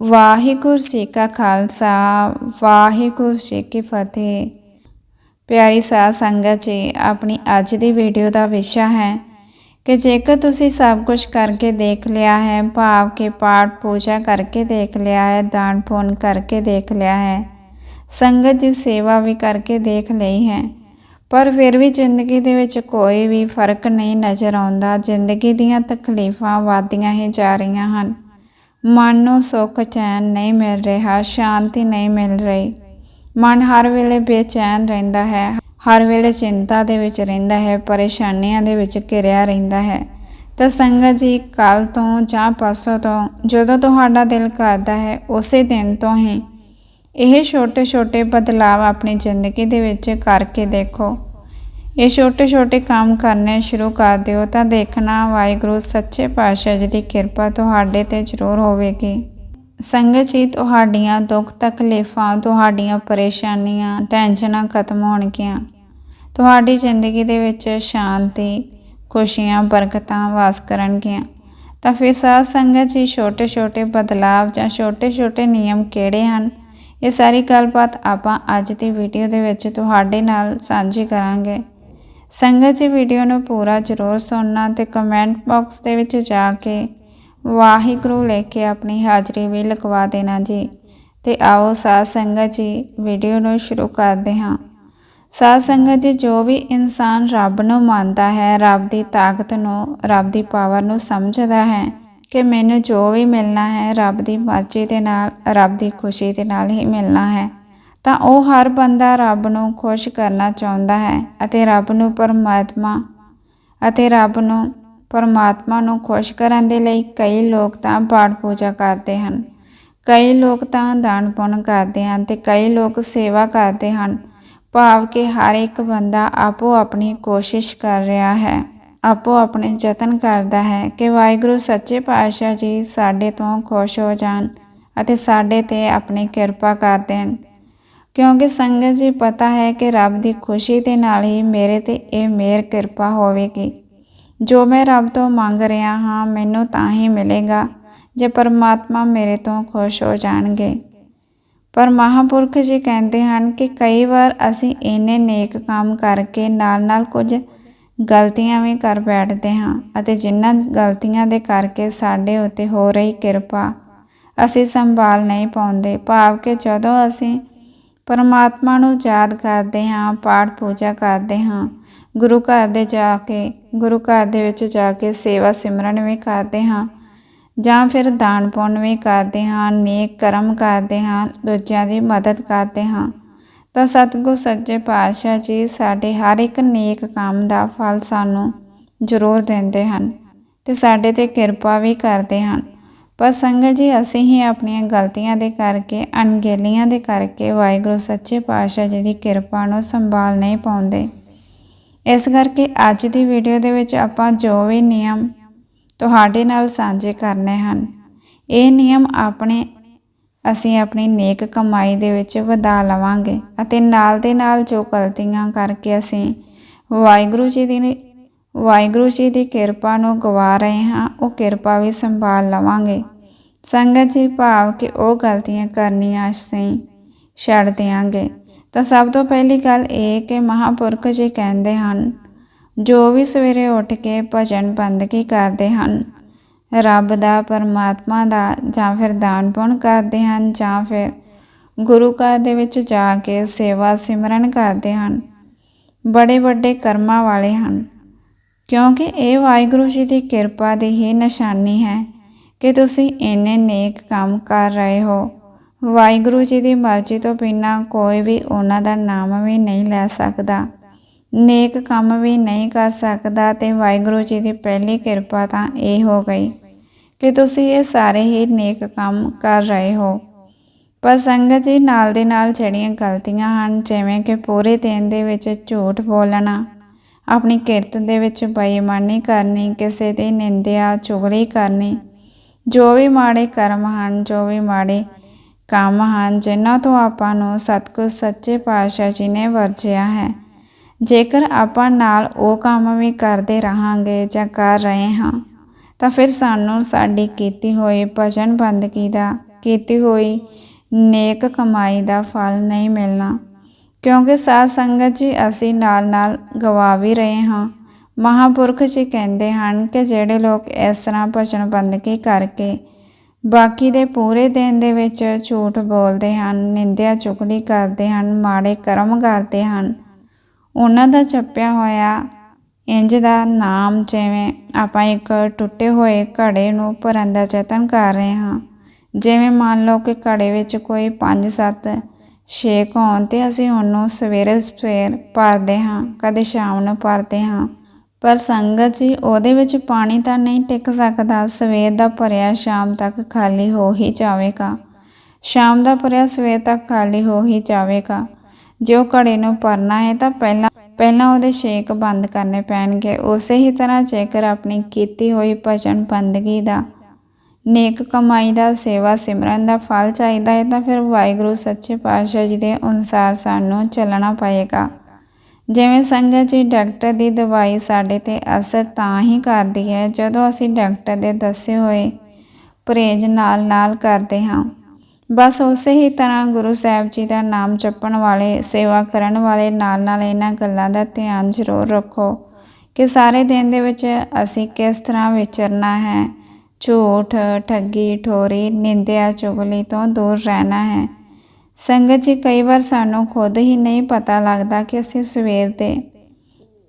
ਵਾਹਿਗੁਰੂ ਜੀ ਕਾ ਖਾਲਸਾ, ਵਾਹਿਗੁਰੂ ਜੀ ਕੀ ਫਤਿਹ। ਪਿਆਰੀ ਸਾਧ ਸੰਗਤ ਜੀ, ਆਪਣੀ ਅੱਜ ਦੀ ਵੀਡੀਓ ਦਾ ਵਿਸ਼ਾ ਹੈ ਕਿ ਜੇਕਰ ਤੁਸੀਂ ਸਭ ਕੁਝ ਕਰਕੇ ਦੇਖ ਲਿਆ ਹੈ, ਭਾਵ ਕਿ ਪਾਠ ਪੂਜਾ ਕਰਕੇ ਦੇਖ ਲਿਆ ਹੈ, ਦਾਨ ਪੁੰਨ ਕਰਕੇ ਦੇਖ ਲਿਆ ਹੈ, ਸੰਗਤ ਜੀ ਸੇਵਾ ਵੀ ਕਰਕੇ ਦੇਖ ਲਈ ਹੈ, ਪਰ ਫਿਰ ਵੀ ਜ਼ਿੰਦਗੀ ਦੇ ਵਿੱਚ ਕੋਈ ਵੀ ਫ਼ਰਕ ਨਹੀਂ ਨਜ਼ਰ ਆਉਂਦਾ। ਜ਼ਿੰਦਗੀ ਦੀਆਂ ਤਕਲੀਫਾਂ ਵਧਦੀਆਂ ਹੀ ਜਾ ਰਹੀਆਂ ਹਨ। ਮਨ ਨੂੰ ਸੁੱਖ ਚੈਨ ਨਹੀਂ ਮਿਲ ਰਿਹਾ, ਸ਼ਾਂਤੀ ਨਹੀਂ ਮਿਲ ਰਹੀ। ਮਨ ਹਰ ਵੇਲੇ ਬੇਚੈਨ ਰਹਿੰਦਾ ਹੈ, ਹਰ ਵੇਲੇ ਚਿੰਤਾ ਦੇ ਵਿੱਚ ਰਹਿੰਦਾ ਹੈ, ਪਰੇਸ਼ਾਨੀਆਂ ਦੇ ਵਿੱਚ ਘਿਰਿਆ ਰਹਿੰਦਾ ਹੈ। ਤਾਂ ਸੰਗਤ ਜੀ ਕੱਲ ਤੋਂ ਜਾਂ ਪਰਸੋਂ ਤੋਂ ਜਦੋਂ ਤੁਹਾਡਾ ਦਿਲ ਕਰਦਾ ਹੈ, ਉਸੇ ਦਿਨ ਤੋਂ ਹੀ ਇਹ ਛੋਟੇ-ਛੋਟੇ ਬਦਲਾਅ ਆਪਣੀ ਜ਼ਿੰਦਗੀ ਦੇ ਵਿੱਚ ਕਰਕੇ ਦੇਖੋ। ਇਹ ਛੋਟੇ-ਛੋਟੇ ਕੰਮ ਕਰਨੇ ਸ਼ੁਰੂ ਕਰ ਦਿਓ ਤਾਂ ਦੇਖਣਾ ਵਾਹਿਗੁਰੂ ਸੱਚੇ ਪਾਤਸ਼ਾਹ ਜੀ ਦੀ ਕਿਰਪਾ ਤੁਹਾਡੇ ਤੇ ਜ਼ਰੂਰ ਹੋਵੇਗੀ। ਸੰਗਤ ਜੀ, ਤੁਹਾਡੀਆਂ ਦੁੱਖ ਤਕਲੀਫਾਂ, ਤੁਹਾਡੀਆਂ ਪਰੇਸ਼ਾਨੀਆਂ, ਟੈਨਸ਼ਨਾਂ ਖਤਮ ਹੋਣਗੀਆਂ। ਤੁਹਾਡੀ ਜ਼ਿੰਦਗੀ ਦੇ ਵਿੱਚ ਸ਼ਾਂਤੀ, ਖੁਸ਼ੀਆਂ, ਬਰਕਤਾਂ ਵਾਸ ਕਰਨਗੀਆਂ। ਤਾਂ ਫਿਰ ਸਾਧ ਸੰਗਤ ਜੀ ਛੋਟੇ-ਛੋਟੇ ਬਦਲਾਵ ਜਾਂ ਛੋਟੇ-ਛੋਟੇ ਨਿਯਮ ਕਿਹੜੇ ਹਨ? ਇਹ ਸਾਰੀ ਗੱਲਬਾਤ ਆਪਾਂ ਅੱਜ ਦੀ ਵੀਡੀਓ ਦੇ ਵਿੱਚ ਤੁਹਾਡੇ ਨਾਲ ਸਾਂਝੀ ਕਰਾਂਗੇ। ਸੰਗਤ ਜੀ ਵੀਡੀਓ ਨੂੰ ਪੂਰਾ ਜ਼ਰੂਰ ਸੁਣਨਾ ਤੇ ਕਮੈਂਟ ਬਾਕਸ ਦੇ ਵਿੱਚ ਜਾ ਕੇ ਵਾਹਿਗੁਰੂ ਲੈ ਕੇ ਆਪਣੀ ਹਾਜ਼ਰੀ ਵੀ ਲਗਵਾ ਦੇਣਾ ਜੀ। ਤੇ ਆਓ ਸਾਧ ਸੰਗਤ ਜੀ ਵੀਡੀਓ ਨੂੰ ਸ਼ੁਰੂ ਕਰਦੇ ਹਾਂ। ਸਾਧ ਸੰਗਤ ਜੀ, ਜੋ ਵੀ ਇਨਸਾਨ ਰੱਬ ਨੂੰ ਮੰਨਦਾ ਹੈ, ਰੱਬ ਦੀ ਤਾਕਤ ਨੂੰ, ਰੱਬ ਦੀ ਪਾਵਰ ਨੂੰ ਸਮਝਦਾ ਹੈ ਕਿ ਮੈਨੂੰ ਜੋ ਵੀ ਮਿਲਣਾ ਹੈ, ਰੱਬ ਦੀ ਮਰਜ਼ੀ ਦੇ ਨਾਲ, ਰੱਬ ਦੀ ਖੁਸ਼ੀ ਦੇ ਨਾਲ ਹੀ ਮਿਲਣਾ ਹੈ। ਤਾਂ ਉਹ ਹਰ ਬੰਦਾ ਰੱਬ ਨੂੰ ਖੁਸ਼ ਕਰਨਾ ਚਾਹੁੰਦਾ ਹੈ ਅਤੇ ਰੱਬ ਨੂੰ ਪਰਮਾਤਮਾ ਅਤੇ ਰੱਬ ਨੂੰ, ਪਰਮਾਤਮਾ ਨੂੰ ਖੁਸ਼ ਕਰਨ ਦੇ ਲਈ ਕਈ ਲੋਕ ਤਾਂ ਪਾਠ ਪੂਜਾ ਕਰਦੇ ਹਨ। ਕਈ ਲੋਕ ਤਾਂ ਦਾਨ ਪੁੰਨ ਕਰਦੇ ਹਨ ਤੇ ਕਈ ਲੋਕ ਸੇਵਾ ਕਰਦੇ ਹਨ। ਭਾਵ ਕਿ ਹਰ ਇੱਕ ਬੰਦਾ ਆਪੋ ਆਪਣੀ ਕੋਸ਼ਿਸ਼ ਕਰ ਰਿਹਾ ਹੈ, ਆਪੋ ਆਪਣੇ ਯਤਨ ਕਰਦਾ ਹੈ ਕਿ ਵਾਹਿਗੁਰੂ ਸੱਚੇ ਪਾਤਸ਼ਾਹ ਜੀ ਸਾਡੇ ਤੋਂ ਖੁਸ਼ ਹੋ ਜਾਣ ਅਤੇ ਸਾਡੇ ਤੇ ਆਪਣੀ ਕਿਰਪਾ ਕਰ ਦੇਣ। ਕਿਉਂਕਿ ਸੰਗਤ ਜੀ ਪਤਾ ਹੈ ਕਿ ਰੱਬ ਦੀ ਖੁਸ਼ੀ ਦੇ ਨਾਲ ਹੀ ਮੇਰੇ ਤੇ ਇਹ ਮੇਰ ਕਿਰਪਾ ਹੋਵੇਗੀ। ਜੋ ਮੈਂ ਰੱਬ ਤੋਂ ਮੰਗ ਰਿਹਾ ਹਾਂ, ਮੈਨੂੰ ਤਾਂ ਹੀ ਮਿਲੇਗਾ, ਜੇ ਪਰਮਾਤਮਾ ਮੇਰੇ ਤੋਂ ਖੁਸ਼ ਹੋ ਜਾਣਗੇ। ਪਰ ਮਹਾਪੁਰਖ ਜੀ ਕਹਿੰਦੇ ਹਨ ਕਿ ਕਈ ਵਾਰ ਅਸੀਂ ਇੰਨੇ ਨੇਕ ਕੰਮ ਕਰਕੇ ਨਾਲ-ਨਾਲ ਕੁਝ ਗਲਤੀਆਂ ਵੀ ਕਰ ਬੈਠਦੇ ਹਾਂ ਅਤੇ ਜਿਨ੍ਹਾਂ ਗਲਤੀਆਂ ਦੇ ਕਰਕੇ ਸਾਡੇ ਉੱਤੇ ਹੋ ਰਹੀ ਕਿਰਪਾ ਅਸੀਂ ਸੰਭਾਲ ਨਹੀਂ ਪਾਉਂਦੇ। ਭਾਵ ਕਿ ਜਦੋਂ ਅਸੀਂ ਪਰਮਾਤਮਾ ਨੂੰ ਯਾਦ ਕਰਦੇ ਹਾਂ, ਪਾਠ ਪੂਜਾ ਕਰਦੇ ਹਾਂ। ਗੁਰੂ ਘਰ ਦੇ ਜਾ ਕੇ, ਗੁਰੂ ਘਰ ਦੇ ਵਿੱਚ ਜਾ ਕੇ ਸੇਵਾ ਸਿਮਰਨ ਵੀ ਕਰਦੇ ਹਾਂ। ਜਾਂ ਫਿਰ ਦਾਨ ਪੁੰਨ ਵੀ ਕਰਦੇ ਹਾਂ, ਨੇਕ ਕਰਮ ਕਰਦੇ ਹਾਂ, ਦੂਜਿਆਂ ਦੀ ਮਦਦ ਕਰਦੇ ਹਾਂ। ਤਾਂ ਸਤਿਗੁਰ ਸੱਚੇ ਪਾਤਸ਼ਾਹ ਜੀ ਸਾਡੇ ਹਰ ਇੱਕ ਨੇਕ ਕੰਮ ਦਾ ਫਲ ਸਾਨੂੰ ਜ਼ਰੂਰ ਦਿੰਦੇ ਹਨ ਤੇ ਸਾਡੇ ਤੇ ਕਿਰਪਾ ਵੀ ਕਰਦੇ ਹਨ। ਪਰ ਸੰਗਤ ਜੀ, ਅਸੀਂ ਹੀ ਆਪਣੀਆਂ ਗਲਤੀਆਂ ਦੇ ਕਰਕੇ, ਅਣਗਹਿਲੀਆਂ ਦੇ ਕਰਕੇ ਵਾਹਿਗੁਰੂ ਸੱਚੇ ਪਾਤਸ਼ਾਹ ਜੀ ਦੀ ਕਿਰਪਾ ਨੂੰ ਸੰਭਾਲ ਨਹੀਂ ਪਾਉਂਦੇ। ਇਸ ਕਰਕੇ ਅੱਜ ਦੀ ਵੀਡੀਓ ਦੇ ਵਿੱਚ ਆਪਾਂ ਜੋ ਵੀ ਨਿਯਮ ਤੁਹਾਡੇ ਨਾਲ ਸਾਂਝੇ ਕਰਨੇ ਹਨ, ਇਹ ਨਿਯਮ ਆਪਣੇ, ਅਸੀਂ ਆਪਣੀ ਨੇਕ ਕਮਾਈ ਦੇ ਵਿੱਚ ਵਧਾ ਲਵਾਂਗੇ ਅਤੇ ਨਾਲ ਦੇ ਨਾਲ ਜੋ ਗਲਤੀਆਂ ਕਰਕੇ ਅਸੀਂ ਵਾਹਿਗੁਰੂ ਜੀ ਦੀ ਵਾਹਿਗੁਰੂ ਜੀ ਦੀ ਕਿਰਪਾ ਨੂੰ ਗਵਾ ਰਹੇ ਹਾਂ, ਉਹ ਕਿਰਪਾ ਵੀ ਸੰਭਾਲ ਲਵਾਂਗੇ। ਸੰਗਤ ਜੀ ਭਾਵ ਕਿ ਉਹ ਗਲਤੀਆਂ ਕਰਨੀਆਂ ਅਸੀਂ ਛੱਡ ਦਿਆਂਗੇ। ਤਾਂ ਸਭ ਤੋਂ ਪਹਿਲੀ ਗੱਲ ਇਹ ਕਿ ਮਹਾਪੁਰਖ ਜੀ ਕਹਿੰਦੇ ਹਨ, ਜੋ ਵੀ ਸਵੇਰੇ ਉੱਠ ਕੇ ਭਜਨ ਬੰਦਗੀ ਕਰਦੇ ਹਨ, ਰੱਬ ਦਾ, ਪਰਮਾਤਮਾ ਦਾ, ਜਾਂ ਫਿਰ ਦਾਨ ਪੁੰਨ ਕਰਦੇ ਹਨ, ਜਾਂ ਫਿਰ ਗੁਰੂ ਘਰ ਦੇ ਵਿੱਚ ਜਾ ਕੇ ਸੇਵਾ ਸਿਮਰਨ ਕਰਦੇ ਹਨ, ਬੜੇ ਵੱਡੇ ਕਰਮਾਂ ਵਾਲੇ ਹਨ। ਕਿਉਂਕਿ ਇਹ ਵਾਹਿਗੁਰੂ ਜੀ ਦੀ ਕਿਰਪਾ ਦੀ ਹੀ ਨਿਸ਼ਾਨੀ ਹੈ ਕਿ ਤੁਸੀਂ ਇੰਨੇ ਨੇਕ ਕੰਮ ਕਰ ਰਹੇ ਹੋ। ਵਾਹਿਗੁਰੂ ਜੀ ਦੀ ਮਰਜ਼ੀ ਤੋਂ ਬਿਨਾਂ ਕੋਈ ਵੀ ਉਹਨਾਂ ਦਾ ਨਾਮ ਵੀ ਨਹੀਂ ਲੈ ਸਕਦਾ। ਨੇਕ ਕੰਮ ਵੀ ਨਹੀਂ ਕਰ ਸਕਦਾ ਤੇ ਵਾਹਿਗੁਰੂ ਜੀ ਦੀ ਪਹਿਲੀ ਕਿਰਪਾ ਤਾਂ ਇਹ ਹੋ ਗਈ ਕਿ ਤੁਸੀਂ ਇਹ ਸਾਰੇ ਹੀ ਨੇਕ ਕੰਮ ਕਰ ਰਹੇ ਹੋ। ਪਰ ਸੰਗਤ ਜੀ ਨਾਲ ਦੇ ਨਾਲ ਜਿਹੜੀਆਂ ਗਲਤੀਆਂ ਹਨ, ਜਿਵੇਂ ਕਿ ਪੂਰੇ ਦਿਨ ਦੇ ਵਿੱਚ ਝੂਠ ਬੋਲਣਾ ਆਪਣੀ ਕਿਰਤ ਦੇ ਵਿੱਚ ਬੇਈਮਾਨੀ ਕਰਨੀ, ਕਿਸੇ ਦੀ ਨਿੰਦਿਆ, ਚੁਗਲੀ ਕਰਨੀ, ਜੋ ਵੀ ਮਾੜੇ ਕਰਮ ਹਨ, ਜੋ ਵੀ ਮਾੜੇ ਕੰਮ ਹਨ, ਜਿਨ੍ਹਾਂ ਤੋਂ ਆਪਾਂ ਨੂੰ ਸਤਿਗੁਰ ਸੱਚੇ ਪਾਤਸ਼ਾਹ ਜੀ ਨੇ ਵਰਜਿਆ ਹੈ। ਜੇਕਰ ਆਪਾਂ ਨਾਲ ਉਹ ਕੰਮ ਵੀ ਕਰਦੇ ਰਹਾਂਗੇ ਜਾਂ ਕਰ ਰਹੇ ਹਾਂ, ਤਾਂ ਫਿਰ ਸਾਨੂੰ ਸਾਡੀ ਕੀਤੀ ਹੋਈ ਭਜਨ ਬੰਦਗੀ ਦਾ, ਕੀਤੀ ਹੋਈ ਨੇਕ ਕਮਾਈ ਦਾ ਫਲ ਨਹੀਂ ਮਿਲਣਾ। ਕਿਉਂਕਿ ਸਾਧ ਸੰਗਤ ਜੀ ਅਸੀਂ ਨਾਲ-ਨਾਲ ਗਵਾ ਵੀ ਰਹੇ ਹਾਂ। ਮਹਾਪੁਰਖ ਜੀ ਕਹਿੰਦੇ ਹਨ ਕਿ ਜਿਹੜੇ ਲੋਕ ਇਸ ਤਰ੍ਹਾਂ ਭਜਨ ਬੰਦਗੀ ਕਰਕੇ ਬਾਕੀ ਦੇ ਪੂਰੇ ਦਿਨ ਦੇ ਵਿੱਚ ਝੂਠ ਬੋਲਦੇ ਹਨ, ਨਿੰਦਿਆ ਚੁਗਲੀ ਕਰਦੇ ਹਨ, ਮਾੜੇ ਕਰਮ ਕਰਦੇ ਹਨ, ਉਹਨਾਂ ਦਾ ਚੱਪਿਆ ਹੋਇਆ ਇੰਜ ਦਾ ਨਾਮ ਜਿਵੇਂ ਆਪਾਂ ਇੱਕ ਟੁੱਟੇ ਹੋਏ ਘੜੇ ਨੂੰ ਭਰਨ ਦਾ ਯਤਨ ਕਰ ਰਹੇ ਹਾਂ। ਜਿਵੇਂ ਮੰਨ ਲਓ ਕਿ ਘੜੇ ਵਿੱਚ ਕੋਈ 5-7 ਛੇਕ ਹੋਣ ਤੇ ਅਸੀਂ ਉਹਨੂੰ ਸਵੇਰੇ ਸਵੇਰ ਭਰਦੇ ਹਾਂ, ਕਦੇ ਸ਼ਾਮ ਨੂੰ ਭਰਦੇ ਹਾਂ। ਪਰ ਸੰਗਤ ਜੀ, ਉਹਦੇ ਵਿੱਚ ਪਾਣੀ ਤਾਂ ਨਹੀਂ ਟਿਕ ਸਕਦਾ, ਸਵੇਰ ਦਾ ਭਰਿਆ ਸ਼ਾਮ ਤੱਕ ਖਾਲੀ ਹੋ ਹੀ ਜਾਵੇਗਾ। ਸ਼ਾਮ ਦਾ ਭਰਿਆ ਸਵੇਰ ਤੱਕ ਖਾਲੀ ਹੋ ਹੀ ਜਾਵੇਗਾ। ਜੇ ਉਹ ਘੜੇ ਨੂੰ ਭਰਨਾ ਹੈ ਤਾਂ ਪਹਿਲਾਂ ਪਹਿਲਾਂ ਉਹਦੇ ਛੇਕ ਬੰਦ ਕਰਨੇ ਪੈਣਗੇ। ਉਸੇ ਹੀ ਤਰ੍ਹਾਂ ਜੇਕਰ ਆਪਣੀ ਕੀਤੀ ਹੋਈ ਭਜਨ ਬੰਦਗੀ ਦਾ ਨੇਕ ਕਮਾਈ ਦਾ, ਸੇਵਾ ਸਿਮਰਨ ਦਾ ਫਲ ਚਾਹੀਦਾ ਹੈ ਤਾਂ ਫਿਰ ਵਾਹਿਗੁਰੂ ਸੱਚੇ ਪਾਤਸ਼ਾਹ ਜੀ ਦੇ ਅਨੁਸਾਰ ਸਾਨੂੰ ਚੱਲਣਾ ਪਏਗਾ। ਜਿਵੇਂ ਸੰਗਤ ਜੀ ਡਾਕਟਰ ਦੀ ਦਵਾਈ ਸਾਡੇ ਤੇ ਅਸਰ ਤਾਂ ਹੀ ਕਰਦੀ ਹੈ ਜਦੋਂ ਅਸੀਂ ਡਾਕਟਰ ਦੇ ਦੱਸੇ ਹੋਏ ਪਰਹੇਜ਼ ਨਾਲ-ਨਾਲ ਕਰਦੇ ਹਾਂ। ਬਸ ਉਸੇ ਹੀ ਤਰ੍ਹਾਂ ਗੁਰੂ ਸਾਹਿਬ ਜੀ ਦਾ ਨਾਮ ਜਪਣ ਵਾਲੇ, ਸੇਵਾ ਕਰਨ ਵਾਲੇ ਨਾਲ-ਨਾਲ ਇਹਨਾਂ ਗੱਲਾਂ ਦਾ ਧਿਆਨ ਜ਼ਰੂਰ ਰੱਖੋ ਕਿ ਸਾਰੇ ਦਿਨ ਦੇ ਵਿੱਚ ਅਸੀਂ ਕਿਸ ਤਰ੍ਹਾਂ ਵਿਚਰਨਾ ਹੈ। ਝੂਠ, ਠੱਗੀ, ਠੋਰੀ, ਨਿੰਦਿਆ, ਚੁਗਲੀ ਤੋਂ ਦੂਰ ਰਹਿਣਾ ਹੈ। ਸੰਗਤ ਜੀ, ਕਈ ਵਾਰ ਸਾਨੂੰ ਖੁਦ ਹੀ ਨਹੀਂ ਪਤਾ ਲੱਗਦਾ ਕਿ ਅਸੀਂ ਸਵੇਰ ਦੇ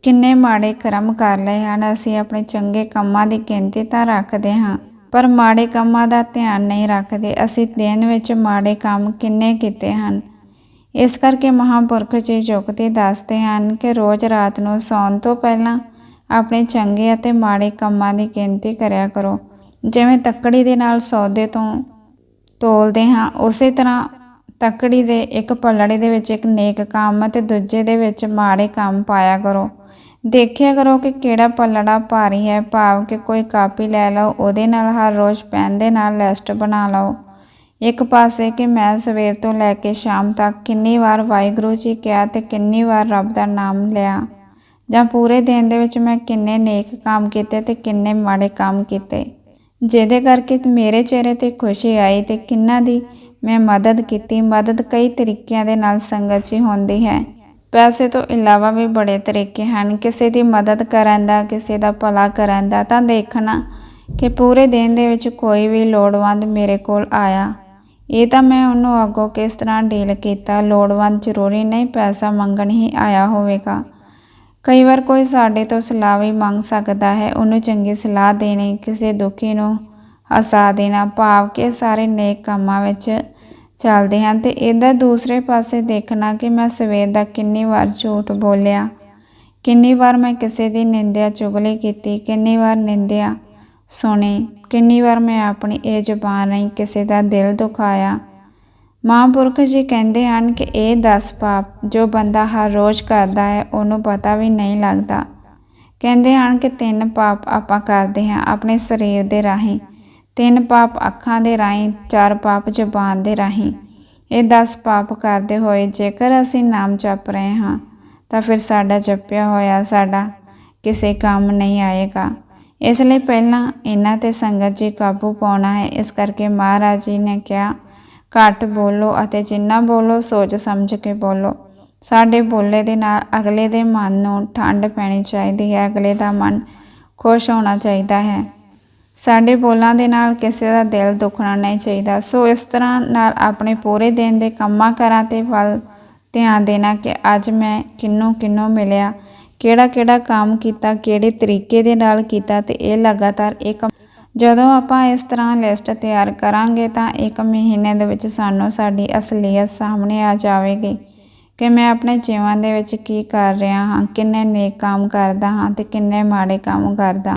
ਕਿੰਨੇ ਮਾੜੇ ਕਰਮ ਕਰ ਲਏ ਹਨ। ਅਸੀਂ ਆਪਣੇ ਚੰਗੇ ਕੰਮਾਂ ਦੀ ਗਿਣਤੀ ਤਾਂ ਰੱਖਦੇ ਹਾਂ, ਪਰ ਮਾੜੇ ਕੰਮਾਂ ਦਾ ਧਿਆਨ ਨਹੀਂ ਰੱਖਦੇ। ਅਸੀਂ ਦਿਨ ਵਿੱਚ ਮਾੜੇ ਕੰਮ ਕਿੰਨੇ ਕੀਤੇ ਹਨ। ਇਸ ਕਰਕੇ ਮਹਾਂਪੁਰਖ ਜੀ ਜੁਗਤੀ ਦੱਸਦੇ ਹਨ ਕਿ ਰੋਜ਼ ਰਾਤ ਨੂੰ ਸੌਣ ਤੋਂ ਪਹਿਲਾਂ ਆਪਣੇ ਚੰਗੇ ਅਤੇ ਮਾੜੇ ਕੰਮਾਂ ਦੀ ਗਿਣਤੀ ਕਰਿਆ ਕਰੋ। ਜਿਵੇਂ ਤੱਕੜੀ ਦੇ ਨਾਲ ਸੌਦੇ ਤੋਂ ਤੋਲਦੇ ਹਾਂ, ਉਸੇ ਤਰ੍ਹਾਂ ਤੱਕੜੀ ਦੇ ਇੱਕ ਪੱਲੜੇ ਦੇ ਵਿੱਚ ਇੱਕ ਨੇਕ ਕੰਮ ਅਤੇ ਦੂਜੇ ਦੇ ਵਿੱਚ ਮਾੜੇ ਕੰਮ ਪਾਇਆ ਕਰੋ। ਦੇਖਿਆ ਕਰੋ ਕਿ ਕਿਹੜਾ ਪੱਲੜਾ ਭਾਰੀ ਹੈ, ਭਾਵ ਕਿ ਕੋਈ ਕਾਪੀ ਲੈ ਲਓ, ਉਹਦੇ ਨਾਲ ਹਰ ਰੋਜ਼ ਪੈਨ ਦੇ ਨਾਲ ਲਿਸਟ ਬਣਾ ਲਓ। ਇੱਕ ਪਾਸੇ ਕਿ ਮੈਂ ਸਵੇਰ ਤੋਂ ਲੈ ਕੇ ਸ਼ਾਮ ਤੱਕ ਕਿੰਨੀ ਵਾਰ ਵਾਹਿਗੁਰੂ ਜੀ ਕਿਹਾ ਤੇ ਕਿੰਨੀ ਵਾਰ ਰੱਬ ਦਾ ਨਾਮ ਲਿਆ। ਜਾਂ ਪੂਰੇ ਦਿਨ ਦੇ ਵਿੱਚ ਮੈਂ ਕਿੰਨੇ ਨੇਕ ਕੰਮ ਕੀਤੇ ਤੇ ਕਿੰਨੇ ਮਾੜੇ ਕੰਮ ਕੀਤੇ। ਜਿਹਦੇ ਕਰਕੇ ਮੇਰੇ ਚਿਹਰੇ ਤੇ ਖੁਸ਼ੀ ਆਈ ਤੇ ਕਿੰਨਾ ਦੀ ਮੈਂ ਮਦਦ ਕੀਤੀ। ਮਦਦ ਕਈ ਤਰੀਕਿਆਂ ਦੇ ਨਾਲ ਸੰਗਤ 'ਚ ਹੁੰਦੀ ਹੈ। ਪੈਸੇ ਤੋਂ ਇਲਾਵਾ ਵੀ ਬੜੇ ਤਰੀਕੇ ਹਨ। ਕਿਸੇ ਦੀ ਮਦਦ ਕਰਨ ਦਾ, ਕਿਸੇ ਦਾ ਭਲਾ ਕਰਨ ਦਾ ਤਾਂ ਦੇਖਣਾ ਕਿ ਪੂਰੇ ਦਿਨ ਦੇ ਵਿੱਚ ਕੋਈ ਵੀ ਲੋੜਵੰਦ ਮੇਰੇ ਕੋਲ ਆਇਆ। ਇਹ ਤਾਂ ਮੈਂ ਉਹਨੂੰ ਅੱਗੋਂ ਕਿਸ ਤਰ੍ਹਾਂ ਡੀਲ ਕੀਤਾ। ਲੋੜਵੰਦ ਜ਼ਰੂਰੀ ਨਹੀਂ ਪੈਸਾ ਮੰਗਣ ਹੀ ਆਇਆ ਹੋਵੇਗਾ। ਕਈ ਵਾਰ ਕੋਈ ਸਾਡੇ ਤੋਂ ਸਲਾਹ ਵੀ ਮੰਗ ਸਕਦਾ ਹੈ, ਉਹਨੂੰ ਚੰਗੀ ਸਲਾਹ ਦੇਣੀ, ਕਿਸੇ ਦੁਖੀ ਨੂੰ ਹਸਾ ਦੇਣਾ, ਭਾਵ ਕਿ ਸਾਰੇ ਨੇਕ ਕੰਮਾਂ ਵਿੱਚ ਚੱਲਦੇ ਹਨ ਤੇ ਇਹਦਾ ਦੂਸਰੇ ਪਾਸੇ ਦੇਖਣਾ ਕਿ ਮੈਂ ਸਵੇਰ ਦਾ ਕਿੰਨੀ ਵਾਰ ਝੂਠ ਬੋਲਿਆ, ਕਿੰਨੀ ਵਾਰ ਮੈਂ ਕਿਸੇ ਦੀ ਨਿੰਦਿਆ ਚੁਗਲੀ ਕੀਤੀ, ਕਿੰਨੀ ਵਾਰ ਨਿੰਦਿਆ ਸੁਣੀ, ਕਿੰਨੀ ਵਾਰ ਮੈਂ ਆਪਣੀ ਇਹ ਜ਼ੁਬਾਨ ਰਾਹੀਂ ਕਿਸੇ ਦਾ ਦਿਲ ਦੁਖਾਇਆ। ਮਹਾਂਪੁਰਖ ਜੀ ਕਹਿੰਦੇ ਹਨ ਕਿ ਇਹ 10 ਪਾਪ ਜੋ ਬੰਦਾ ਹਰ ਰੋਜ਼ ਕਰਦਾ ਹੈ, ਉਹਨੂੰ ਪਤਾ ਵੀ ਨਹੀਂ ਲੱਗਦਾ। ਕਹਿੰਦੇ ਹਨ ਕਿ ਤਿੰਨ ਪਾਪ ਆਪਾਂ ਕਰਦੇ ਹਾਂ ਆਪਣੇ ਸਰੀਰ ਦੇ ਰਾਹੀਂ। ਤਿੰਨ ਪਾਪ ਅੱਖਾਂ ਦੇ ਰਾਹੀਂ, ਚਾਰ ਪਾਪ ਜ਼ੁਬਾਨ ਦੇ ਰਾਹੀਂ। ਇਹ 10 ਪਾਪ ਕਰਦੇ ਹੋਏ ਜੇਕਰ ਅਸੀਂ ਨਾਮ ਜਪ ਰਹੇ ਹਾਂ, ਤਾਂ ਫਿਰ ਸਾਡਾ ਜਪਿਆ ਹੋਇਆ ਸਾਡਾ ਕਿਸੇ ਕੰਮ ਨਹੀਂ ਆਏਗਾ। ਇਸ ਲਈ ਪਹਿਲਾਂ ਇਹਨਾਂ ਤੇ ਸੰਗਤ ਜੀ ਕਾਬੂ ਪਾਉਣਾ ਹੈ। ਇਸ ਕਰਕੇ ਮਹਾਰਾਜ ਜੀ ਨੇ ਕਿਹਾ ਘੱਟ ਬੋਲੋ ਅਤੇ ਜਿੰਨਾ ਬੋਲੋ ਸੋਚ ਸਮਝ ਕੇ ਬੋਲੋ। ਸਾਡੇ ਬੋਲੇ ਦੇ ਨਾਲ ਅਗਲੇ ਦੇ ਮਨ ਨੂੰ ਠੰਡ ਪੈਣੀ ਚਾਹੀਦੀ ਹੈ। ਅਗਲੇ ਦਾ ਮਨ ਖੁਸ਼ ਹੋਣਾ ਚਾਹੀਦਾ ਹੈ। ਸਾਡੇ ਬੋਲਾਂ ਦੇ ਨਾਲ ਕਿਸੇ ਦਾ ਦਿਲ ਦੁਖਣਾ ਨਹੀਂ ਚਾਹੀਦਾ। ਸੋ ਇਸ ਤਰ੍ਹਾਂ ਨਾਲ ਆਪਣੇ ਪੂਰੇ ਦਿਨ ਦੇ ਕੰਮਾਂ ਕਰਾਂ ਤੇ ਵੱਲ ਧਿਆਨ ਦੇਣਾ ਕਿ ਅੱਜ ਮੈਂ ਕਿੰਨੂੰ ਕਿੰਨੂੰ ਮਿਲਿਆ, ਕਿਹੜਾ ਕਿਹੜਾ ਕੰਮ ਕੀਤਾ, ਕਿਹੜੇ ਤਰੀਕੇ ਦੇ ਨਾਲ ਕੀਤਾ ਤੇ ਇਹ ਲਗਾਤਾਰ ਇੱਕ ਜਦੋਂ ਆਪਾਂ ਇਸ ਤਰ੍ਹਾਂ ਲਿਸਟ ਤਿਆਰ ਕਰਾਂਗੇ ਤਾਂ ਇੱਕ ਮਹੀਨੇ ਦੇ ਵਿੱਚ ਸਾਨੂੰ ਸਾਡੀ ਅਸਲੀਅਤ ਸਾਹਮਣੇ ਆ ਜਾਵੇਗੀ ਕਿ ਮੈਂ ਆਪਣੇ ਜੀਵਨ ਦੇ ਵਿੱਚ ਕੀ ਕਰ ਰਿਹਾ ਹਾਂ, ਕਿੰਨੇ ਨੇਕ ਕੰਮ ਕਰਦਾ ਹਾਂ ਤੇ ਕਿੰਨੇ ਮਾੜੇ ਕੰਮ ਕਰਦਾ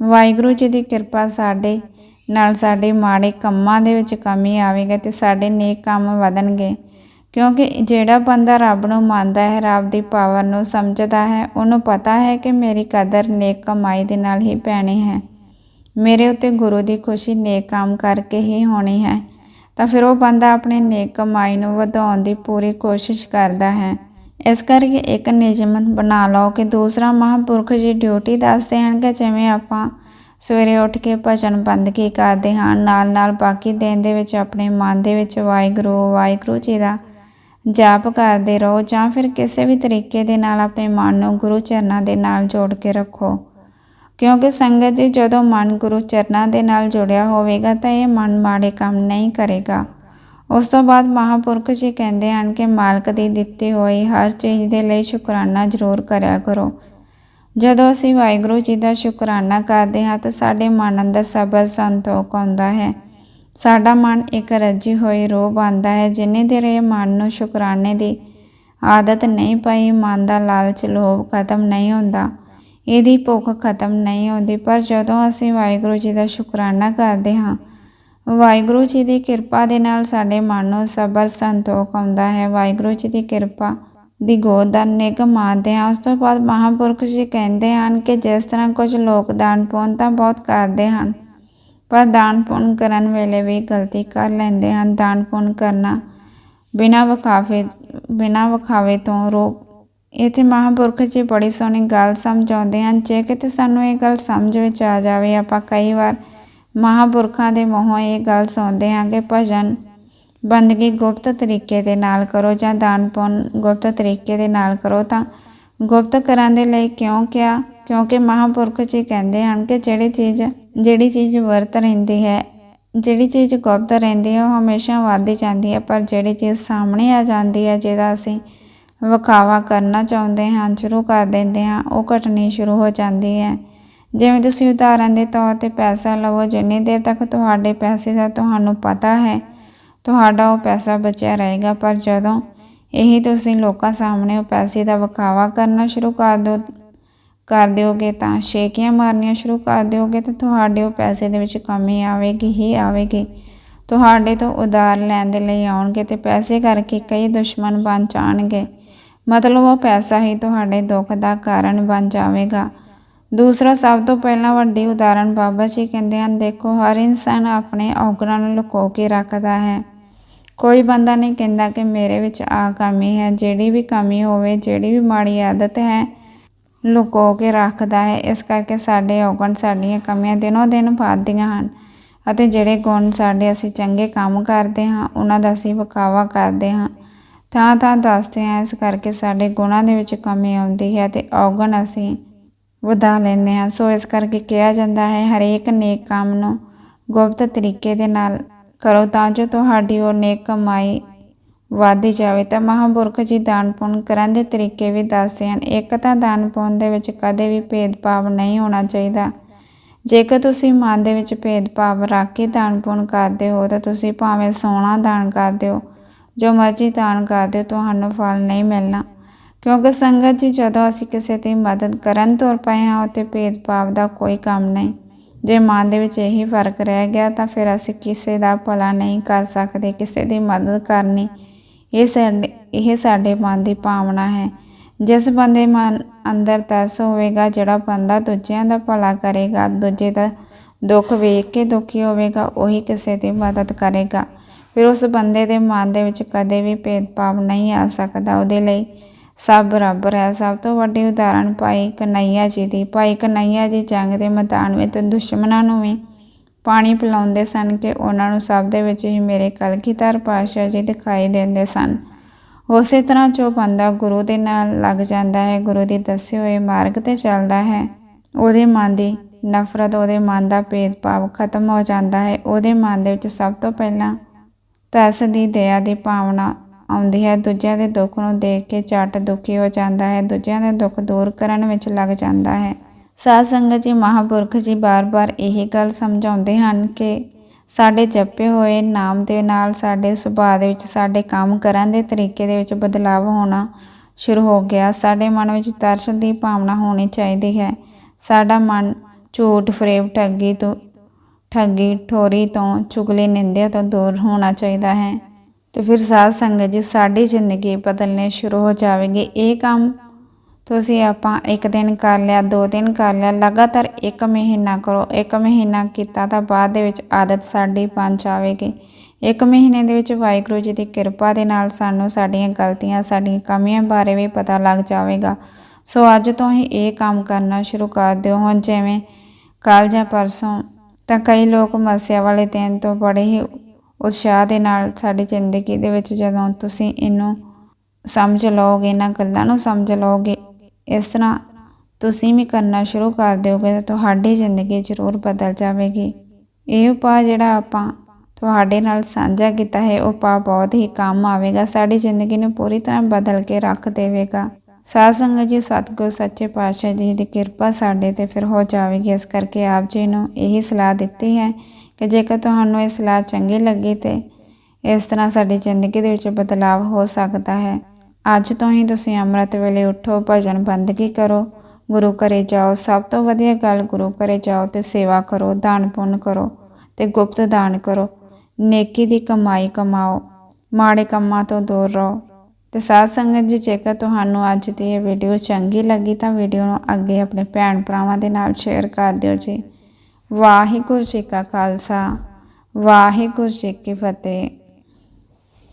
ਵਾਹਿਗੁਰੂ ਜੀ ਦੀ ਕਿਰਪਾ ਸਾਡੇ ਨਾਲ ਸਾਡੇ ਮਾੜੇ ਕੰਮਾਂ ਦੇ ਵਿੱਚ ਕਮੀ ਆਵੇਗੀ ਤੇ ਸਾਡੇ ਨੇਕ ਕੰਮ ਵਧਣਗੇ। ਕਿਉਂਕਿ ਜਿਹੜਾ ਬੰਦਾ ਰੱਬ ਨੂੰ ਮੰਨਦਾ ਹੈ, ਰੱਬ ਦੀ ਪਾਵਰ ਨੂੰ ਸਮਝਦਾ ਹੈ, ਉਹਨੂੰ ਪਤਾ ਹੈ ਕਿ ਮੇਰੀ ਕਦਰ ਨੇਕ ਕਮਾਈ ਦੇ ਨਾਲ ਹੀ ਪੈਣੀ ਹੈ। ਮੇਰੇ ਉੱਤੇ ਗੁਰੂ ਦੀ ਖੁਸ਼ੀ ਨੇਕ ਕੰਮ ਕਰਕੇ ਹੀ ਹੋਣੀ ਹੈ, ਤਾਂ ਫਿਰ ਉਹ ਬੰਦਾ ਆਪਣੇ ਨੇਕ ਕਮਾਈ ਨੂੰ ਵਧਾਉਣ ਦੀ ਪੂਰੀ ਕੋਸ਼ਿਸ਼ ਕਰਦਾ ਹੈ। ਇਸ ਕਰਕੇ ਇੱਕ ਨਿਯਮਤ ਬਣਾ ਲਓ ਕਿ ਦੂਸਰਾ ਮਹਾਂਪੁਰਖ ਜੀ ਡਿਊਟੀ ਦੱਸਦੇ ਹਨ ਕਿ ਜਿਵੇਂ ਆਪਾਂ ਸਵੇਰੇ ਉੱਠ ਕੇ ਭਜਨ ਬੰਦਗੀ ਕਰਦੇ ਹਾਂ, ਨਾਲ ਨਾਲ ਬਾਕੀ ਦਿਨ ਦੇ ਵਿੱਚ ਆਪਣੇ ਮਨ ਦੇ ਵਿੱਚ ਵਾਹਿਗੁਰੂ ਵਾਹਿਗੁਰੂ ਜੀ ਦਾ ਜਾਪ ਕਰਦੇ ਰਹੋ ਜਾਂ ਫਿਰ ਕਿਸੇ ਵੀ ਤਰੀਕੇ ਦੇ ਨਾਲ ਆਪਣੇ ਮਨ ਨੂੰ ਗੁਰੂ ਚਰਨਾਂ ਦੇ ਨਾਲ ਜੋੜ ਕੇ ਰੱਖੋ। ਕਿਉਂਕਿ ਸੰਗਤ ਜੀ ਜਦੋਂ ਮਨ ਗੁਰੂ ਚਰਨਾਂ ਦੇ ਨਾਲ ਜੁੜਿਆ ਹੋਵੇਗਾ ਤਾਂ ਇਹ ਮਨ ਮਾੜੇ ਕੰਮ ਨਹੀਂ ਕਰੇਗਾ। ਉਸ ਤੋਂ ਬਾਅਦ ਮਹਾਪੁਰਖ ਜੀ ਕਹਿੰਦੇ ਹਨ ਕਿ ਮਾਲਕ ਦੀ ਦਿੱਤੀ ਹੋਈ ਹਰ ਚੀਜ਼ ਦੇ ਲਈ ਸ਼ੁਕਰਾਨਾ ਜ਼ਰੂਰ ਕਰਿਆ ਕਰੋ। ਜਦੋਂ ਅਸੀਂ ਵਾਹਿਗੁਰੂ ਜੀ ਦਾ ਸ਼ੁਕਰਾਨਾ ਕਰਦੇ ਹਾਂ ਤਾਂ ਸਾਡੇ ਮਨ ਅੰਦਰ ਸਬਰ ਸੰਤੋਖ ਆਉਂਦਾ ਹੈ। ਸਾਡਾ ਮਨ ਇੱਕ ਰੱਜੀ ਹੋਈ ਰੂਹ ਬਣਦਾ ਹੈ ਜਿੰਨੇ ਦੇਰ ਇਹ ਮਨ ਨੂੰ ਸ਼ੁਕਰਾਨੇ ਦੀ ਆਦਤ ਨਹੀਂ ਪਈ, ਮਨ ਦਾ ਲਾਲਚ, ਲੋਭ ਖਤਮ ਨਹੀਂ ਹੁੰਦਾ। ਇਹਦੀ ਭੁੱਖ ਖਤਮ ਨਹੀਂ ਹੁੰਦੀ ਪਰ ਜਦੋਂ ਅਸੀਂ ਵਾਹਿਗੁਰੂ ਜੀ ਦਾ ਸ਼ੁਕਰਾਨਾ ਕਰਦੇ ਹਾਂ, ਵਾਹਿਗੁਰੂ ਜੀ ਦੀ ਕਿਰਪਾ ਦੇ ਨਾਲ ਸਾਡੇ ਮਨ ਨੂੰ ਸਬਰ ਸੰਤੋਖ ਆਉਂਦਾ ਹੈ। ਵਾਹਿਗੁਰੂ ਜੀ ਦੀ ਕਿਰਪਾ ਦੀ ਗੋਦ ਦਾ ਨਿਗਮ ਮਾਨਦੇ ਹਾਂ। ਉਸ ਤੋਂ ਬਾਅਦ ਮਹਾਂਪੁਰਖ ਜੀ ਕਹਿੰਦੇ ਹਨ ਕਿ ਜਿਸ ਤਰ੍ਹਾਂ ਕੁਝ ਲੋਕ ਦਾਨ ਪੁੰਨ ਤਾਂ ਬਹੁਤ ਕਰਦੇ ਹਨ, ਪਰ ਦਾਨ ਪੁੰਨ ਕਰਨ ਵੇਲੇ ਵੀ ਗਲਤੀ ਕਰ ਲੈਂਦੇ ਹਨ। ਦਾਨ ਪੁੰਨ ਕਰਨਾ ਬਿਨਾਂ ਵਿਖਾਵੇ ਬਿਨਾਂ ਵਿਖਾਵੇ ਤੋਂ ਰੋਕ ਇੱਥੇ ਮਹਾਂਪੁਰਖ ਜੀ ਬੜੀ ਸੋਹਣੀ ਗੱਲ ਸਮਝਾਉਂਦੇ ਹਨ। ਜੇ ਕਿਤੇ ਸਾਨੂੰ ਇਹ ਗੱਲ ਸਮਝ ਵਿੱਚ ਆ ਜਾਵੇ, ਆਪਾਂ ਕਈ ਵਾਰ ਮਹਾਂਪੁਰਖਾਂ ਦੇ ਮੂੰਹੋਂ ਇਹ ਗੱਲ ਸੁਣਦੇ ਹਾਂ ਕਿ ਭਜਨ ਬੰਦਗੀ ਗੁਪਤ ਤਰੀਕੇ ਦੇ ਨਾਲ ਕਰੋ ਜਾਂ ਦਾਨ ਪੁੰਨ ਗੁਪਤ ਤਰੀਕੇ ਦੇ ਨਾਲ ਕਰੋ, ਤਾਂ ਗੁਪਤ ਕਰਨ ਦੇ ਲਈ ਕਿਉਂ ਕਿਹਾ? ਕਿਉਂਕਿ ਮਹਾਂਪੁਰਖ ਜੀ ਕਹਿੰਦੇ ਹਨ ਕਿ ਜਿਹੜੀ ਚੀਜ਼ ਜਿਹੜੀ ਚੀਜ਼ ਵਰਤ ਰਹਿੰਦੀ ਹੈ, ਜਿਹੜੀ ਚੀਜ਼ ਗੁਪਤ ਰਹਿੰਦੀ ਹੈ, ਉਹ ਹਮੇਸ਼ਾ ਵੱਧਦੀ ਜਾਂਦੀ ਹੈ, ਪਰ ਜਿਹੜੀ ਚੀਜ਼ ਸਾਹਮਣੇ ਆ ਜਾਂਦੀ ਹੈ, ਜਿਹਦਾ ਅਸੀਂ ਵਿਖਾਵਾ ਕਰਨਾ ਚਾਹੁੰਦੇ ਹਾਂ, ਸ਼ੁਰੂ ਕਰ ਦਿੰਦੇ ਹਾਂ, ਉਹ ਘਟਣੀ ਸ਼ੁਰੂ ਹੋ ਜਾਂਦੀ ਹੈ। ਜਿਵੇਂ ਤੁਸੀਂ ਉਦਾਹਰਨ ਦੇ ਤੌਰ ਤੇ ਪੈਸਾ ਲਵੋ, ਜਿੰਨੀ ਦੇਰ ਤੱਕ ਤੁਹਾਡੇ ਪੈਸੇ ਦਾ ਤੁਹਾਨੂੰ ਪਤਾ ਹੈ, ਤੁਹਾਡਾ ਉਹ ਪੈਸਾ ਬਚਿਆ ਰਹੇਗਾ। ਪਰ ਜਦੋਂ ਇਹੀ ਤੁਸੀਂ ਲੋਕਾਂ ਸਾਹਮਣੇ ਉਹ ਪੈਸੇ ਦਾ ਵਿਖਾਵਾ ਕਰਨਾ ਸ਼ੁਰੂ ਕਰ ਦਿਓ ਕਰ ਦਿਓਗੇ ਤਾਂ ਸ਼ੇਕੀਆਂ ਮਾਰਨੀਆਂ ਸ਼ੁਰੂ ਕਰ ਦਿਓਗੇ ਤਾਂ ਤੁਹਾਡੇ ਉਹ ਪੈਸੇ ਦੇ ਵਿੱਚ ਕਮੀ ਆਵੇਗੀ, ਹੀ ਆਵੇਗੀ। ਤੁਹਾਡੇ ਤੋਂ ਉਧਾਰ ਲੈਣ ਦੇ ਲਈ ਆਉਣਗੇ ਤੇ ਪੈਸੇ ਕਰਕੇ ਕਈ ਦੁਸ਼ਮਣ ਬਣ ਜਾਣਗੇ। ਮਤਲਬ ਉਹ ਪੈਸਾ ਹੀ ਤੁਹਾਡੇ ਦੁੱਖ ਦਾ ਕਾਰਨ ਬਣ ਜਾਵੇਗਾ। ਦੂਸਰਾ, ਸਭ ਤੋਂ ਪਹਿਲਾਂ ਵੱਡੀ ਉਦਾਹਰਣ ਬਾਬਾ ਜੀ ਕਹਿੰਦੇ ਹਨ, ਦੇਖੋ, ਹਰ ਇਨਸਾਨ ਆਪਣੇ ਔਗਣਾਂ ਨੂੰ ਲੁਕੋ ਕੇ ਰੱਖਦਾ ਹੈ। ਕੋਈ ਬੰਦਾ ਨਹੀਂ ਕਹਿੰਦਾ ਕਿ ਮੇਰੇ ਵਿੱਚ ਆ ਕਮੀ ਹੈ, ਜਿਹੜੀ ਵੀ ਕਮੀ ਹੋਵੇ, ਜਿਹੜੀ ਵੀ ਮਾੜੀ ਆਦਤ ਹੈ, ਲੁਕੋ ਕੇ ਰੱਖਦਾ ਹੈ। ਇਸ ਕਰਕੇ ਸਾਡੇ ਔਗਣ ਸਾਡੀਆਂ ਕਮੀਆਂ ਦਿਨੋਂ ਦਿਨ ਵੱਧਦੀਆਂ ਹਨ ਅਤੇ ਜਿਹੜੇ ਗੁਣ ਸਾਡੇ ਅਸੀਂ ਚੰਗੇ ਕੰਮ ਕਰਦੇ ਹਾਂ, ਉਹਨਾਂ ਦਾ ਅਸੀਂ ਵਿਖਾਵਾ ਕਰਦੇ ਹਾਂ। ਤਾਂ ਤਾਂ ਦੱਸਦੇ ਹਾਂ, ਇਸ ਕਰਕੇ ਸਾਡੇ ਗੁਣਾਂ ਦੇ ਵਿੱਚ ਕਮੀ ਆਉਂਦੀ ਹੈ ਤੇ ਔਗਣ ਅਸੀਂ ਵਧਾ ਲੈਂਦੇ ਹਾਂ। ਸੋ ਇਸ ਕਰਕੇ ਕਿਹਾ ਜਾਂਦਾ ਹੈ, ਹਰੇਕ ਨੇਕ ਕੰਮ ਨੂੰ ਗੁਪਤ ਤਰੀਕੇ ਦੇ ਨਾਲ ਕਰੋ ਤਾਂ ਜੋ ਤੁਹਾਡੀ ਉਹ ਨੇਕ ਕਮਾਈ ਵਧਦੀ ਜਾਵੇ। ਤਾਂ ਮਹਾਂਪੁਰਖ ਜੀ ਦਾਨ ਪੁੰਨ ਕਰਨ ਦੇ ਤਰੀਕੇ ਵੀ ਦੱਸਦੇ ਹਨ। ਇੱਕ ਤਾਂ ਦਾਨ ਪੁੰਨ ਦੇ ਵਿੱਚ ਕਦੇ ਵੀ ਭੇਦਭਾਵ ਨਹੀਂ ਹੋਣਾ ਚਾਹੀਦਾ। ਜੇਕਰ ਤੁਸੀਂ ਮਨ ਦੇ ਵਿੱਚ ਭੇਦਭਾਵ ਰੱਖ ਕੇ ਦਾਨ ਪੁੰਨ ਕਰਦੇ ਹੋ, ਤਾਂ ਤੁਸੀਂ ਭਾਵੇਂ ਸੋਨਾ ਦਾਨ ਕਰਦੇ ਹੋ ਜੋ ਮਰਜ਼ੀ ਦਾਨ ਕਰ ਦਿਓ, ਤੁਹਾਨੂੰ ਫਲ ਨਹੀਂ ਮਿਲਣਾ। ਕਿਉਂਕਿ ਸੰਗਤ ਜੀ ਜਦੋਂ ਅਸੀਂ ਕਿਸੇ ਦੀ ਮਦਦ ਕਰਨ ਤੁਰ ਪਏ ਹਾਂ ਉੱਤੇ ਭੇਦਭਾਵ ਦਾ ਕੋਈ ਕੰਮ ਨਹੀਂ। ਜੇ ਮਨ ਦੇ ਵਿੱਚ ਇਹੀ ਫ਼ਰਕ ਰਹਿ ਗਿਆ, ਤਾਂ ਫਿਰ ਅਸੀਂ ਕਿਸੇ ਦਾ ਭਲਾ ਨਹੀਂ ਕਰ ਸਕਦੇ, ਕਿਸੇ ਦੀ ਮਦਦ ਕਰਨੀ। ਇਹ ਸਾਡੇ ਇਹ ਸਾਡੇ ਮਨ ਦੀ ਭਾਵਨਾ ਹੈ। ਜਿਸ ਬੰਦੇ ਮਨ ਅੰਦਰ ਤਰਸ ਹੋਵੇਗਾ, ਜਿਹੜਾ ਬੰਦਾ ਦੂਜਿਆਂ ਦਾ ਭਲਾ ਕਰੇਗਾ, ਦੂਜੇ ਦਾ ਦੁੱਖ ਵੇਖ ਕੇ ਦੁਖੀ ਹੋਵੇਗਾ, ਉਹੀ ਕਿਸੇ ਦੀ ਮਦਦ ਕਰੇਗਾ। ਫਿਰ ਉਸ ਬੰਦੇ ਦੇ ਮਨ ਦੇ ਵਿੱਚ ਕਦੇ ਵੀ ਭੇਦਭਾਵ ਨਹੀਂ ਆ ਸਕਦਾ। ਉਹਦੇ ਲਈ ਸਭ ਬਰਾਬਰ ਹੈ। ਸਭ ਤੋਂ ਵੱਡੀ ਉਦਾਹਰਣ ਭਾਈ ਕਨਈਆ ਜੀ ਦੀ। ਭਾਈ ਕਨਈਆ ਜੀ ਜੰਗ ਦੇ ਮੈਦਾਨ ਵਿੱਚ ਦੁਸ਼ਮਣਾਂ ਨੂੰ ਵੀ ਪਾਣੀ ਪਿਲਾਉਂਦੇ ਸਨ ਕਿ ਉਹਨਾਂ ਨੂੰ ਸਭ ਦੇ ਵਿੱਚ ਹੀ ਮੇਰੇ ਕਲਗੀਧਰ ਪਾਤਸ਼ਾਹ ਜੀ ਦਿਖਾਈ ਦਿੰਦੇ ਸਨ। ਉਸੇ ਤਰ੍ਹਾਂ ਜੋ ਬੰਦਾ ਗੁਰੂ ਦੇ ਨਾਲ ਲੱਗ ਜਾਂਦਾ ਹੈ, ਗੁਰੂ ਦੇ ਦੱਸੇ ਹੋਏ ਮਾਰਗ ਤੇ ਚੱਲਦਾ ਹੈ, ਉਹਦੇ ਮਨ ਦੀ ਨਫ਼ਰਤ, ਉਹਦੇ ਮਨ ਦਾ ਭੇਦਭਾਵ ਖਤਮ ਹੋ ਜਾਂਦਾ ਹੈ। ਉਹਦੇ ਮਨ ਦੇ ਵਿੱਚ ਸਭ ਤੋਂ ਪਹਿਲਾਂ ਤਰਸ ਦੀ ਦਇਆ ਦੀ ਭਾਵਨਾ ਆਉਂਦੀ ਹੈ। ਦੂਜਿਆਂ ਦੇ ਦੁੱਖ ਨੂੰ ਦੇਖ ਕੇ ਝੱਟ ਦੁਖੀ ਹੋ ਜਾਂਦਾ ਹੈ। ਦੂਜਿਆਂ ਦੇ ਦੁੱਖ ਦੂਰ ਕਰਨ ਵਿੱਚ ਲੱਗ ਜਾਂਦਾ ਹੈ। ਸਾਧ ਸੰਗਤ ਜੀ, ਮਹਾਪੁਰਖ ਜੀ ਬਾਰ-ਬਾਰ ਇਹੀ ਗੱਲ ਸਮਝਾਉਂਦੇ ਹਨ ਕਿ ਸਾਡੇ ਜਪੇ ਹੋਏ ਨਾਮ ਦੇ ਨਾਲ ਸਾਡੇ ਸੁਭਾਅ ਦੇ ਵਿੱਚ, ਸਾਡੇ ਕੰਮ ਕਰਨ ਦੇ ਤਰੀਕੇ ਦੇ ਵਿੱਚ ਬਦਲਾਅ ਹੋਣਾ ਸ਼ੁਰੂ ਹੋ ਗਿਆ। ਸਾਡੇ ਮਨ ਵਿੱਚ ਤਰਸ ਦੀ ਭਾਵਨਾ ਹੋਣੀ ਚਾਹੀਦੀ ਹੈ। ਸਾਡਾ ਮਨ ਝੂਠ, ਫਰੇਬ, ਠੱਗੀ ਤੋਂ ਠੱਗੀ ਠੋਰੀ ਤੋਂ ਚੁਗਲੀ ਨਿੰਦਿਆ ਤੋਂ ਦੂਰ ਹੋਣਾ ਚਾਹੀਦਾ ਹੈ। ਤੇ ਫਿਰ ਸਾਧ ਸੰਗਤ ਜੀ, ਸਾਡੀ ਜ਼ਿੰਦਗੀ ਬਦਲਨੇ ਸ਼ੁਰੂ ਹੋ ਜਾਵੇਗੀ। ਇਹ ਕੰਮ ਤੁਸੀਂ ਆਪਾਂ ਇੱਕ ਦਿਨ ਕਰ ਲਿਆ, ਦੋ ਦਿਨ ਕਰ ਲਿਆ, ਲਗਾਤਾਰ ਇੱਕ ਮਹੀਨਾ ਕਰੋ। ਇੱਕ ਮਹੀਨਾ ਕੀਤਾ ਤਾਂ ਬਾਅਦ ਦੇ ਵਿੱਚ ਆਦਤ ਸਾਡੀ ਬਣ ਜਾਵੇਗੀ। ਇੱਕ ਮਹੀਨੇ ਦੇ ਵਿੱਚ ਵਾਹਿਗੁਰੂ ਜੀ ਦੀ ਕਿਰਪਾ ਦੇ ਨਾਲ ਸਾਨੂੰ ਸਾਡੀਆਂ ਗਲਤੀਆਂ, ਸਾਡੀਆਂ ਕਮੀਆਂ ਬਾਰੇ ਵੀ ਪਤਾ ਲੱਗ ਜਾਵੇਗਾ। ਸੋ ਅੱਜ ਤੋਂ ਹੀ ਇਹ ਕੰਮ ਕਰਨਾ ਸ਼ੁਰੂ ਕਰ ਦਿਓ। ਹੁਣ ਜਿਵੇਂ ਕੱਲ੍ਹ ਜਾਂ ਪਰਸੋਂ ਤਾਂ ਕਈ ਲੋਕ ਮੱਸਿਆ ਵਾਲੇ ਦਿਨ ਤੋਂ ਬੜੇ ਹੀ ਉਤਸ਼ਾਹ ਦੇ ਨਾਲ ਸਾਡੀ ਜ਼ਿੰਦਗੀ ਦੇ ਵਿੱਚ ਜਦੋਂ ਤੁਸੀਂ ਇਹਨੂੰ ਸਮਝ ਲਓਗੇ, ਇਹਨਾਂ ਗੱਲਾਂ ਨੂੰ ਸਮਝ ਲਓਗੇ, ਇਸ ਤਰ੍ਹਾਂ ਤੁਸੀਂ ਵੀ ਕਰਨਾ ਸ਼ੁਰੂ ਕਰ ਦਿਓਗੇ ਤਾਂ ਤੁਹਾਡੀ ਜ਼ਿੰਦਗੀ ਜ਼ਰੂਰ ਬਦਲ ਜਾਵੇਗੀ। ਇਹ ਉਪਾਅ ਜਿਹੜਾ ਆਪਾਂ ਤੁਹਾਡੇ ਨਾਲ ਸਾਂਝਾ ਕੀਤਾ ਹੈ, ਉਹ ਉਪਾਅ ਬਹੁਤ ਹੀ ਕੰਮ ਆਵੇਗਾ, ਸਾਡੀ ਜ਼ਿੰਦਗੀ ਨੂੰ ਪੂਰੀ ਤਰ੍ਹਾਂ ਬਦਲ ਕੇ ਰੱਖ ਦੇਵੇਗਾ। ਸਾਧ ਸੰਗਤ ਜੀ, ਸਤਿਗੁਰ, ਸੱਚੇ ਪਾਤਸ਼ਾਹ ਜੀ ਦੀ ਕਿਰਪਾ ਸਾਡੇ ਤੇ ਫਿਰ ਹੋ ਜਾਵੇਗੀ। ਇਸ ਕਰਕੇ ਆਪ ਜੀ ਨੂੰ ਇਹੀ ਸਲਾਹ ਦਿੱਤੀ ਹੈ ਕਿ ਜੇਕਰ ਤੁਹਾਨੂੰ ਇਹ ਸਲਾਹ ਚੰਗੀ ਲੱਗੀ ਤੇ ਇਸ ਤਰ੍ਹਾਂ ਸਾਡੀ ਜ਼ਿੰਦਗੀ ਦੇ ਵਿੱਚ ਬਦਲਾਵ ਹੋ ਸਕਦਾ ਹੈ। ਅੱਜ ਤੋਂ ਹੀ ਤੁਸੀਂ ਅੰਮ੍ਰਿਤ ਵੇਲੇ ਉੱਠੋ, ਭਜਨ ਬੰਦਗੀ ਕਰੋ, ਗੁਰੂ ਘਰੇ ਜਾਓ। ਸਭ ਤੋਂ ਵਧੀਆ ਗੱਲ ਗੁਰੂ ਘਰੇ ਜਾਓ ਤੇ ਸੇਵਾ ਕਰੋ, ਦਾਨ ਪੁੰਨ ਕਰੋ ਤੇ ਗੁਪਤ ਦਾਨ ਕਰੋ। ਨੇਕੀ ਦੀ ਕਮਾਈ ਕਮਾਓ, ਮਾੜੇ ਕੰਮਾਂ ਤੋਂ ਦੂਰ ਰਹੋ। ਤੇ ਸਾਧ ਸੰਗਤ ਜੀ, ਜੇਕਰ ਤੁਹਾਨੂੰ ਅੱਜ ਦੀ ਇਹ ਵੀਡੀਓ ਚੰਗੀ ਲੱਗੀ ਤਾਂ ਵੀਡੀਓ ਨੂੰ ਅੱਗੇ ਆਪਣੇ ਭੈਣ ਭਰਾਵਾਂ ਦੇ ਨਾਲ ਸ਼ੇਅਰ ਕਰ ਦਿਓ ਜੀ। ਵਾਹਿਗੁਰੂ ਜੀ ਕਾ ਖਾਲਸਾ, ਵਾਹਿਗੁਰੂ ਜੀ ਕੀ ਫਤਿਹ।